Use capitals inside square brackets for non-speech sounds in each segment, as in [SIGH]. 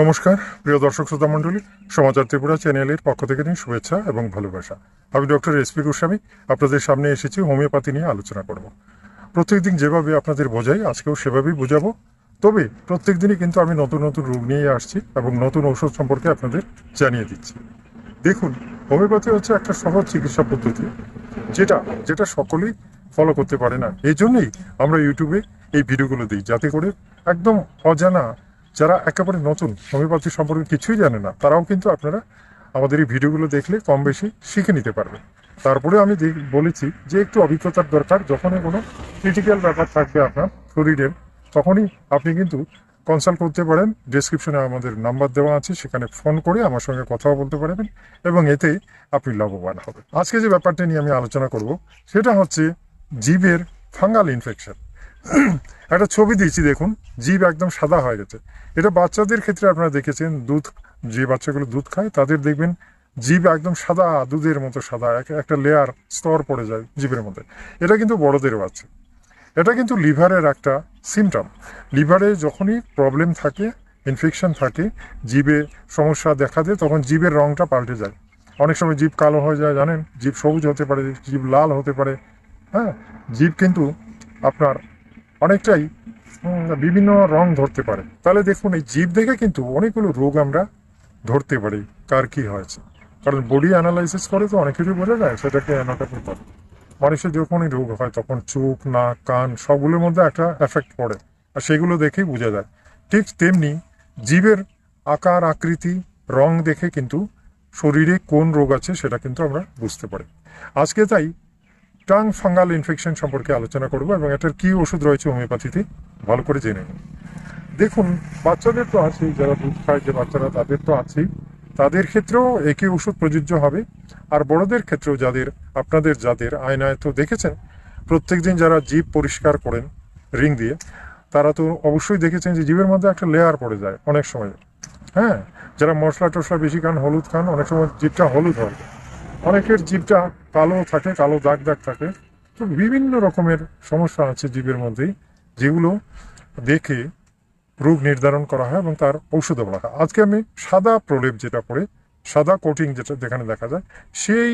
নমস্কার, প্রিয় দর্শক শ্রোতা মণ্ডলী, সমাচার ত্রিপুরা চ্যানেলের পক্ষ থেকে নিয়ে শুভেচ্ছা এবং ভালোবাসা। আমি ডক্টর এস পি গোস্বামী, আপনাদের সামনে এসেছি, হোমিওপ্যাথি নিয়ে আলোচনা করব। প্রত্যেকদিন যেভাবে আপনাদের বোঝাই, আজকেও সেভাবেই বোঝাবো। তবে প্রত্যেক দিনই কিন্তু আমি নতুন নতুন রোগ নিয়ে আসছি এবং নতুন ঔষধ সম্পর্কে আপনাদের জানিয়ে দিচ্ছি। দেখুন, হোমিওপ্যাথি হচ্ছে একটা সহজ চিকিৎসা পদ্ধতি, যেটা যেটা সকলেই ফলো করতে পারে না। এই জন্যই আমরা ইউটিউবে এই ভিডিওগুলো দিই, যাতে করে একদম অজানা যারা একেবারে নতুন হোমিওপ্যাথি সম্পর্কে কিছুই জানে না, তারাও কিন্তু আপনারা আমাদের এই ভিডিওগুলো দেখলে কম বেশি শিখে নিতে পারবে তারপরে আমি বলেছি যে একটু অভিজ্ঞতার দরকার, যখনই কোনো ক্রিটিক্যাল ব্যাপার থাকবে আপনার, শরীরের, তখনই আপনি কিন্তু কনসাল্ট করতে পারেন। ডেসক্রিপশনে আমাদের নাম্বার দেওয়া আছে, সেখানে ফোন করে আমার সঙ্গে কথাও বলতে পারবেন এবং এতে আপনি লাভবান হবেন। আজকে যে ব্যাপারটা নিয়ে আমি আলোচনা করব, সেটা হচ্ছে জীবের ফাঙ্গাল ইনফেকশন [CLEARS THROAT] একটা ছবি দিয়েছি, দেখুন। জীব একদম সাদা হয়ে গেছে। এটা বাচ্চাদের ক্ষেত্রে আপনারা দেখেছেন, দুধ, যে বাচ্চাগুলো দুধ খায়, তাদের দেখবেন জীব একদম সাদা, দুধের মতো সাদা, এক- একটা লেয়ার স্তর পড়ে যায় জীবের মধ্যে। এটা কিন্তু বড়দেরও আছে এটা কিন্তু লিভারের একটা সিমটম লিভারে যখনই প্রবলেম থাকে ইনফেকশন থাকে, জীবে সমস্যা দেখা দেয়, তখন জীবের রংটা পাল্টে যায়। অনেক সময় জীব কালো হয়ে যায়, জানেন? জীব সবুজ হতে পারে, জীব লাল হতে পারে। হ্যাঁ? জীব কিন্তু আপনার অনেকটাই বিভিন্ন রং ধরতে পারে। তাহলে দেখুন, এই জীব দেখে কিন্তু অনেকগুলো রোগ আমরা ধরতে পারি, কার কি হয়েছে। কারণ বডি অ্যানালাইসিস করে তো অনেক কিছু বোঝা যায়, সেটাকে মানুষের যখনই রোগ হয়, তখন চোখ, নাক, কান, সবগুলোর মধ্যে একটা এফেক্ট পড়ে। আর সেগুলো দেখেই বোঝা যায়। ঠিক তেমনি জীবের আকার, আকৃতি, রং দেখে কিন্তু শরীরে কোন রোগ আছে, সেটা কিন্তু আমরা বুঝতে পারি। আজকে তাই টাং ফাঙ্গাল ইনফেকশন সম্পর্কে আলোচনা করব এবং এটার কি ওষুধ রয়েছে হোমিওপ্যাথিতে, ভালো করে জেনে নিন। দেখুন, বাচ্চাদের তো আছেই, যারা দুধ খায় যে বাচ্চারা, তাদের তো আছেই। তাদের ক্ষেত্রেও একই ওষুধ প্রযোজ্য হবে। আর বড়দের ক্ষেত্রেও যাদের, আপনাদের যাদের, আয়নায় তো দেখেছেন প্রত্যেকদিন যারা জীব পরিষ্কার করেন, রিং দিয়ে, তারা তো অবশ্যই দেখেছেন যে জীবের মধ্যে একটা লেয়ার পড়ে যায় অনেক সময়। হ্যাঁ যারা মশলা টশলা বেশি খান, হলুদ খান, অনেক সময় জীবটা হলুদ হয়। অনেকের জীবটা কালো থাকে, কালো দাগ দাগ থাকে। তো বিভিন্ন রকমের সমস্যা আছে জীবের মধ্যেই, যেগুলো দেখে রোগ নির্ধারণ করা হয় এবং তার ঔষধও বলা হয়। আজকে আমি সাদা প্রলেপ যেটা পড়ে, সাদা কোটিং যেটা যেখানে দেখা যায়, সেই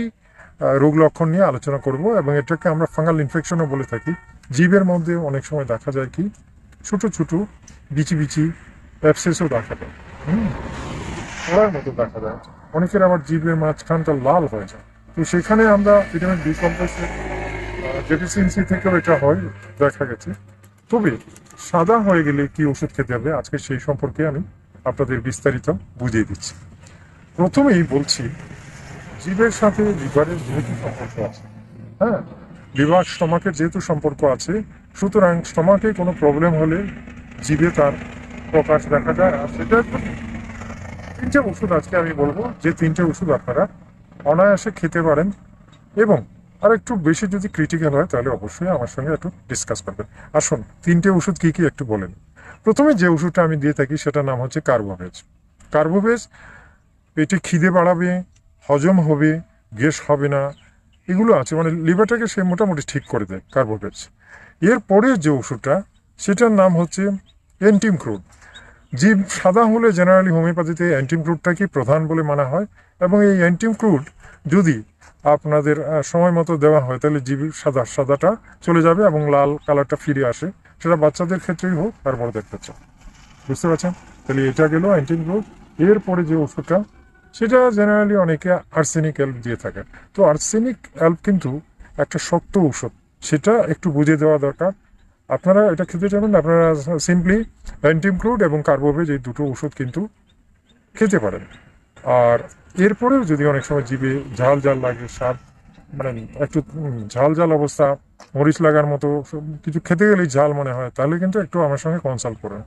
রোগ লক্ষণ নিয়ে আলোচনা করব এবং এটাকে আমরা ফাঙ্গাল ইনফেকশনও বলে থাকি। জীবের মধ্যে অনেক সময় দেখা যায় কি, ছোট ছোট বিচি বিচি অ্যাপসেসও দেখা যায়। হুম মতো দেখা যায়। অনেকের আবার জীবের মাঝখানটা লাল হয়ে যায়। তো সেখানে আমরা ভিটামিন বি কমপ্লেক্সের ডেফিসিয়েন্সি থেকেও এটা হয়, দেখা গেছে। তবে সাদা হয়ে গেলে কি ওষুধ খেতে হবে? আজকে সেই সম্পর্কে আমি আপনাদের বিস্তারিত বুঝিয়ে দিচ্ছি। প্রথমেই বলছি জীবের সাথে লিভারের যেহেতু সম্পর্ক আছে হ্যাঁ? লিভার স্টমাকের যেহেতু সম্পর্ক আছে, সুতরাং স্টমাকে কোনো প্রবলেম হলে জীবে তার প্রকাশ দেখা যায়। আর জন্য তিনটে ওষুধ আজকে আমি বলব, যে তিনটে ওষুধ আপনারা অনায়াসে খেতে পারেন এবং আর একটু বেশি যদি ক্রিটিক্যাল হয়, তাহলে অবশ্যই আমার সঙ্গে একটু ডিসকাস করবেন। আসুন, তিনটে ওষুধ কি কি একটু বলেন। প্রথমে যে ওষুধটা আমি দিয়ে থাকি, সেটার নাম হচ্ছে কার্বোভেজ কার্বোভেজ পেটে খিদে বাড়াবে, হজম হবে, গ্যাস হবে না, এগুলো আছে মানে লিভারটাকে সে মোটামুটি ঠিক করে দেয় কার্বোভেজ এরপরে যে ওষুধটা, সেটার নাম হচ্ছে এন্টিম ক্রুড জীব সাদা হলে জেনারেলি হোমিওপ্যাথিতে অ্যান্টিম ক্রুডটাকে প্রধান বলে মানা হয় এবং এই অ্যান্টিম ক্রুড যদি আপনাদের সময় মতো দেওয়া হয়, তাহলে জীব সাদা, সাদাটা চলে যাবে এবং লাল কালারটা ফিরে আসে। সেটা বাচ্চাদের ক্ষেত্রেই হোক আর বড়দের ক্ষেত্রে বুঝতে পারছেন? তাহলে এটা গেল অ্যান্টিম ক্রুড এরপরে যে ওষুধটা, সেটা জেনারেলি অনেকে আর্সেনিক অ্যাল্প দিয়ে থাকে। তো আর্সেনিক অ্যাল্প কিন্তু একটা শক্ত ঔষধ। সেটা একটু বুঝে দেওয়া দরকার। আপনারা এটা খেতে চাবেন আপনারা সিম্পলি অ্যান্টিমক্রুড এবং কার্বোভেজ এই দুটো ওষুধ কিন্তু খেতে পারেন। আর এরপরেও যদি অনেক সময় জিভে ঝাল ঝাল লাগে, স্বাদ মানে একটু ঝাল ঝাল অবস্থা, মরিচ লাগার মতো কিছু খেতে গেলেই ঝাল মনে হয়, তাহলে কিন্তু একটু আমার সঙ্গে কনসাল্ট করুন।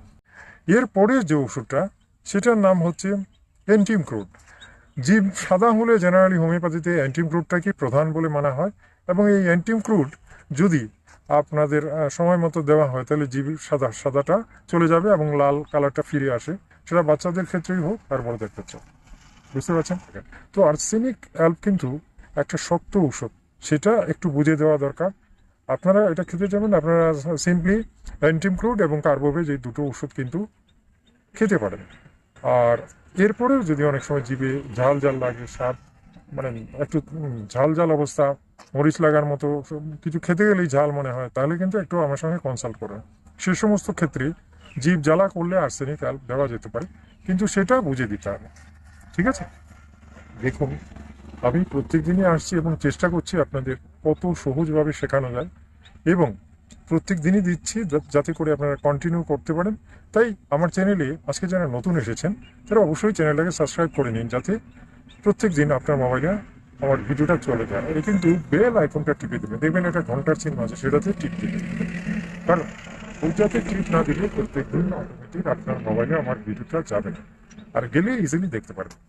এরপরে যে ওষুধটা, সেটার নাম হচ্ছে অ্যান্টিম ক্রুড জীব সাদা হলে জেনারেলি হোমিওপ্যাথিতে অ্যান্টিম ক্রুডটাকে প্রধান বলে মানা হয় এবং এই অ্যান্টিম ক্রুড যদি আপনাদের সময় মতো দেওয়া হয়, তাহলে জীব সাদা, সাদাটা চলে যাবে এবং লাল কালারটা ফিরে আসে। সেটা বাচ্চাদের ক্ষেত্রেই হোক আর বড়দের ক্ষেত্রে বুঝতে পারছেন? তো আর্সেনিক অ্যাল্প কিন্তু একটা শক্ত ঔষধ। সেটা একটু বুঝে দেওয়া দরকার। আপনারা এটা খেতে যাবেন, আপনারা সিম্পলি অ্যান্টিমক্রুড এবং কার্বোভেজ এই দুটো ওষুধ কিন্তু খেতে পারেন। আর এরপরেও যদি অনেক সময় জিভে ঝাল ঝাল লাগে, স্বাদ মানে একটু ঝাল ঝাল অবস্থা, মরিচ লাগার মতো কিছু খেতে গেলেই ঝাল মনে হয়, তাহলে কিন্তু একটু আমার সঙ্গে কনসাল্ট করুন। সে সমস্ত ক্ষেত্রে জীব জ্বালা করলে আর্সেনিক দেওয়া যেতে পারে, কিন্তু সেটা বুঝে দিতে হবে, ঠিক আছে? দেখুন, আমি প্রত্যেক দিনই আসছি এবং চেষ্টা করছি আপনাদের কত সহজভাবে শেখানো যায়, এবং প্রত্যেক দিনই দিচ্ছি যাতে করে আপনারা কন্টিনিউ করতে পারেন। তাই আমার চ্যানেলে আজকে যারা নতুন এসেছেন, তারা অবশ্যই চ্যানেলটাকে সাবস্ক্রাইব করে নিন, যাতে প্রত্যেক দিন আপনার মোবাইলে আমার ভিডিওটা চলে যায়। এই কিন্তু বেল আইকনটা টিপে দেবেন দেখবেন একটা ঘণ্টার চিহ্ন আছে, সেটাতে টিপ দিতে কারণ ওইটাতে ক্লিক না দিলে প্রত্যেক দিন অটোমেটিক আপনার মোবাইলে আমার ভিডিওটা যাবে না। আর গেলে ইজিলি দেখতে পারবেন।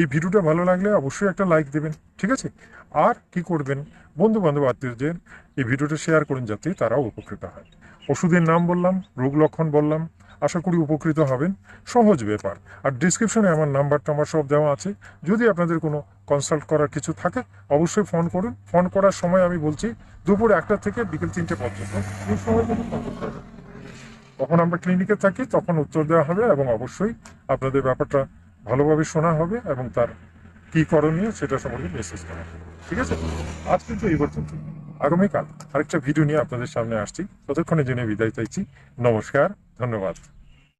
এই ভিডিওটা ভালো লাগলে অবশ্যই একটা লাইক দেবেন, ঠিক আছে? আর কি করবেন? বন্ধু বান্ধব আত্মীয়দের এই ভিডিওটা শেয়ার করুন যাতে তারাও উপকৃত হয়। ওষুধের নাম বললাম, রোগ লক্ষণ বললাম আশা করি উপকৃত হবেন। সহজ ব্যাপার। আর ডিসক্রিপশনে আমার নাম্বার টাম্বার সব দেওয়া আছে। যদি আপনাদের কোনো কনসাল্ট করার কিছু থাকে, অবশ্যই ফোন করুন। ফোন করার সময় আমি বলছি, দুপুর একটা থেকে বিকেল তিনটে পর্যন্ত। এই সময় তখন আমরা ক্লিনিকে থাকি, তখন উত্তর দেওয়া হবে এবং অবশ্যই আপনাদের ব্যাপারটা ভালোভাবে শোনা হবে এবং তার কি করণীয় সেটা সম্পর্কে মেসেজ করা ঠিক আছে? আজ কিন্তু এই পর্যন্ত। আগামীকাল আরেকটা ভিডিও নিয়ে আপনাদের সামনে আসছি। ততক্ষণে জেনে বিদায় চাইছি। নমস্কার। ধন্যবাদ।